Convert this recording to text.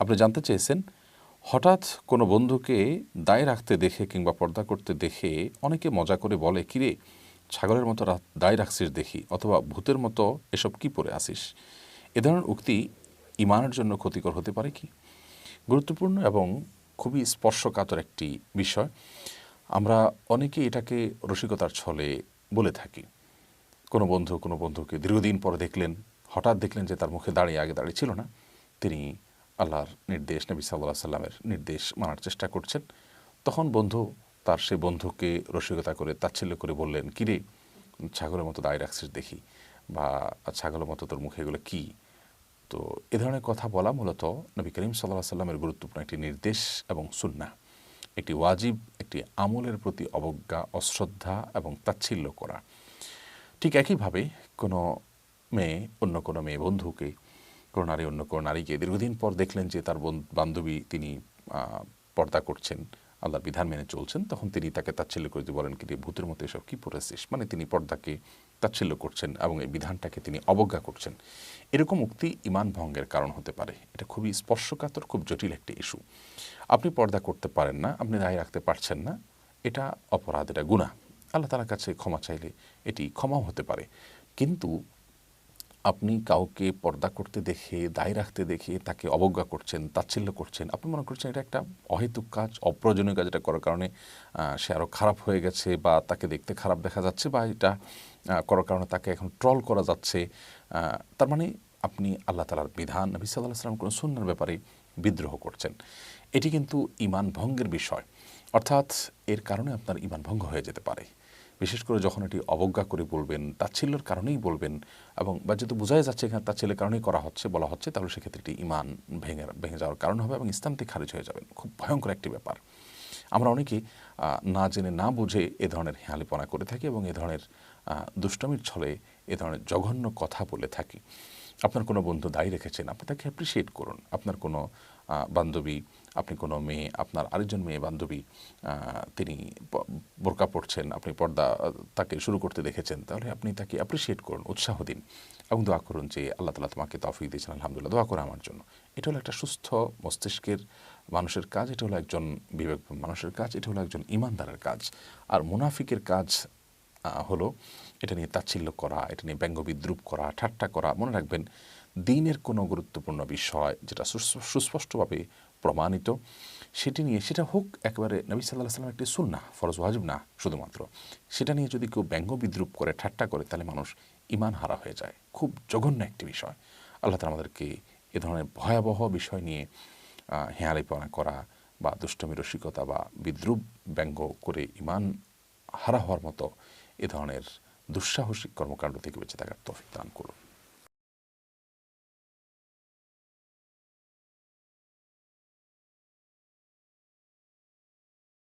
আপনি জানতে চেয়েছেন, হঠাৎ কোনো বন্ধুকে দায় রাখতে দেখে কিংবা পর্দা করতে দেখে অনেকে মজা করে বলে, কিরে, ছাগলের মতো দায় রাখছিস দেখি, অথবা ভূতের মতো এসব কি পরে আসিস? এ ধরনের উক্তি ইমানের জন্য ক্ষতিকর হতে পারে কি? গুরুত্বপূর্ণ এবং খুবই স্পর্শকাতর একটি বিষয়। আমরা অনেকে এটাকে রসিকতার ছলে বলে থাকি। কোনো বন্ধু কোনো বন্ধুকে দীর্ঘদিন পরে দেখলেন, হঠাৎ দেখলেন যে তার মুখে দাঁড়িয়ে আগে দাঁড়িয়ে ছিল না। তিনি আল্লাহর নির্দেশ, নবী সাল্লাহ সাল্লামের নির্দেশ মানার চেষ্টা করছেন। তখন বন্ধু তার সে বন্ধুকে রসিকতা করে, তাচ্ছিল্য করে বললেন, কিরে, ছাগলের মতো দায় রাখছিস দেখি, বা ছাগলের মতো তোর মুখে এগুলো কী? তো এ ধরনের কথা বলা মূলত নবী করিম সাল্লাহ সাল্লামের গুরুত্বপূর্ণ একটি নির্দেশ এবং সুন্না একটি ওয়াজিব, একটি আমলের প্রতি অবজ্ঞা, অশ্রদ্ধা এবং তাচ্ছিল্য করা। ঠিক একইভাবে কোনো মেয়ে, অন্য কোনো মেয়ে বন্ধুকে কোনো নারী অন্য কোনো নারীকে দীর্ঘদিন পর দেখলেন যে তার বন- বান্ধবী তিনি পর্দা করছেন, আল্লাহর বিধান মেনে চলছেন, তখন তিনি তাকে তাচ্ছিল্য করে বলেন, কি ভূতের মতো এসব? কী পড়েছিস? মানে তিনি পর্দাকে তাচ্ছিল্য করছেন এবং এই বিধানটাকে তিনি অবজ্ঞা করছেন। এরকম উক্তি ইমান ভঙ্গের কারণ হতে পারে। এটা খুবই স্পর্শকাতর, খুব জটিল একটি ইস্যু। আপনি পর্দা করতে পারেন না, আপনি রায় রাখতে পারছেন না, এটা অপরাধ, এটা গুণা আল্লাহ তালার কাছে ক্ষমা চাইলে এটি ক্ষমাও হতে পারে। কিন্তু আপনি কাউকে পর্দা করতে দেখে, দায় রাখতে দেখে তাকে অবজ্ঞা করছেন, তাচ্ছিল্য করছেন, আপনি মনে করছেন এটা একটা অহেতুক কাজ, অপ্রয়োজনীয় কাজ এটা করার কারণে সে আরও খারাপ হয়ে গেছে বা তাকে দেখতে খারাপ দেখা যাচ্ছে বা এটা করার কারণে তাকে এখন ট্রল করা যাচ্ছে তার মানে আপনি আল্লাহ তালার বিধান, নবী সাল্লাহ সাল্লাম কোনো সুন্নার ব্যাপারে বিদ্রোহ করছেন। এটি কিন্তু ইমান ভঙ্গের বিষয়, অর্থাৎ এর কারণে আপনার ইমান ভঙ্গ হয়ে যেতে পারে। বিশেষ করে যখন এটি অবজ্ঞা করে বলবেন, তাচ্ছিল্যর কারণেই বলবেন এবং বা যেহেতু বোঝাই যাচ্ছে এখানে তাচ্ছিল্যের কারণেই করা হচ্ছে, বলা হচ্ছে, তাহলে সেক্ষেত্রে এটি ইমান ভেঙে ভেঙে যাওয়ার কারণ হবে এবং ইসলাম থেকে খারিজ হয়ে যাবেন। খুব ভয়ঙ্কর একটি ব্যাপার। আমরা অনেকে না জেনে, না বুঝে এ ধরনের হেঁয়ালিপনা করে থাকি এবং এ ধরনের দুষ্টমির ছলে এ ধরনের জঘন্য কথা বলে থাকি। আপনার কোনো বন্ধু দায়ী রেখেছেন, আপনি তাকে অ্যাপ্রিসিয়েট করুন। আপনার কোনো বান্ধবী, আপনি কোনো মেয়ে, আপনার আরেকজন মেয়ে বান্ধবী তিনি বোরকা পড়ছেন আপনি পর্দা তাকে শুরু করতে দেখেছেন, তাহলে আপনি তাকে অ্যাপ্রিসিয়েট করুন, উৎসাহ দিন এবং দোয়া করুন যে আল্লাহ তালা তোমাকে তফিক দিয়েছেন, আলহামদুলিল্লাহ, দোয়া করে আমার জন্য। এটা হলো একটা সুস্থ মস্তিষ্কের মানুষের কাজ, এটা হলো একজন বিবেক মানুষের কাজ, এটা হলো একজন ইমানদারের কাজ। আর মুনাফিকের কাজ হলো, এটা নিয়ে তাচ্ছিল্য করা, এটা নিয়ে ব্যঙ্গ বিদ্রুপ করা, ঠাট্টা করা, মনে রাখবেন দিনের কোনো গুরুত্বপূর্ণ বিষয় যেটা সুস- সুস্পষ্টভাবে প্রমাণিত, সেটি নিয়ে, সেটা হোক একেবারে নবী সাল্লাহ সাল্লাম একটি সুন্না ফরজ ওয়াজিব না শুধুমাত্র, সেটা নিয়ে যদি কেউ ব্যঙ্গ বিদ্রুপ করে, ঠাট্টা করে, তাহলে মানুষ ইমান হারা হয়ে যায়। খুব জঘন্য একটি বিষয়। আল্লাহ তালা আমাদেরকে এ ধরনের ভয়াবহ বিষয় নিয়ে হেয়ালিপনা করা বা দুষ্টমি রসিকতা বা বিদ্রুপ, ব্যঙ্গ করে ইমান হারা হওয়ার মতো এ ধরনের দুঃসাহসিক কর্মকাণ্ড থেকে বেঁচে থাকার তফিক দান করুন।